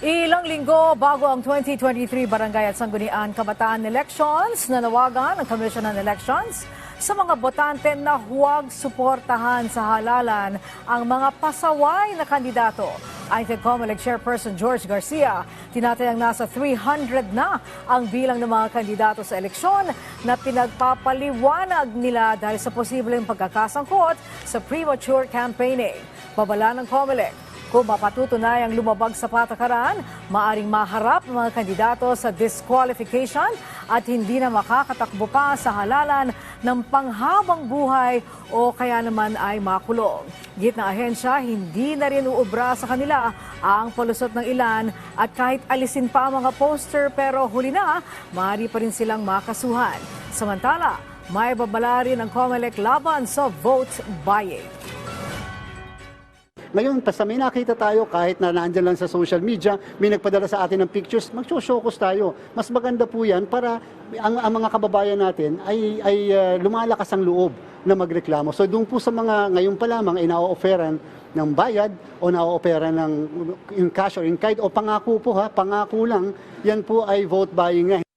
Ilang linggo bago ang 2023 Barangay at Sanggunian Kabataan Elections, nanawagan ang Commission on Elections sa mga botante na huwag suportahan sa halalan ang mga pasaway na kandidato. Ayon COMELEC Chairperson George Garcia, tinatayang nasa 300 na ang bilang ng mga kandidato sa eleksyon na pinagpapaliwanag nila dahil sa posibleng pagkakasangkot sa premature campaigning. Babala ng COMELEC, kung mapatutunayang lumabag sa patakaran, maaring maharap ang mga kandidato sa disqualification at hindi na makakatakbo pa sa halalan ng panghabang buhay o kaya naman ay makulong. Git na ahensya, hindi na rin uubra sa kanila ang palusot ng ilan at kahit alisin pa ang mga poster pero huli na, maaari pa rin silang makasuhan. Samantala, may babala rin ang COMELEC laban sa vote buying. Ngayon, basta may nakita tayo, kahit na naandyan lang sa social media, may nagpadala sa atin ng pictures, mag-showcase tayo. Mas maganda po yan para ang, ang mga kababayan natin ay, ay uh, lumalakas ang loob na magreklamo. So doon po sa mga ngayon pa lamang ay na-offeran ng bayad o na-offeran ng in cash or in kind o pangako po ha, pangako lang, yan po ay vote buying na.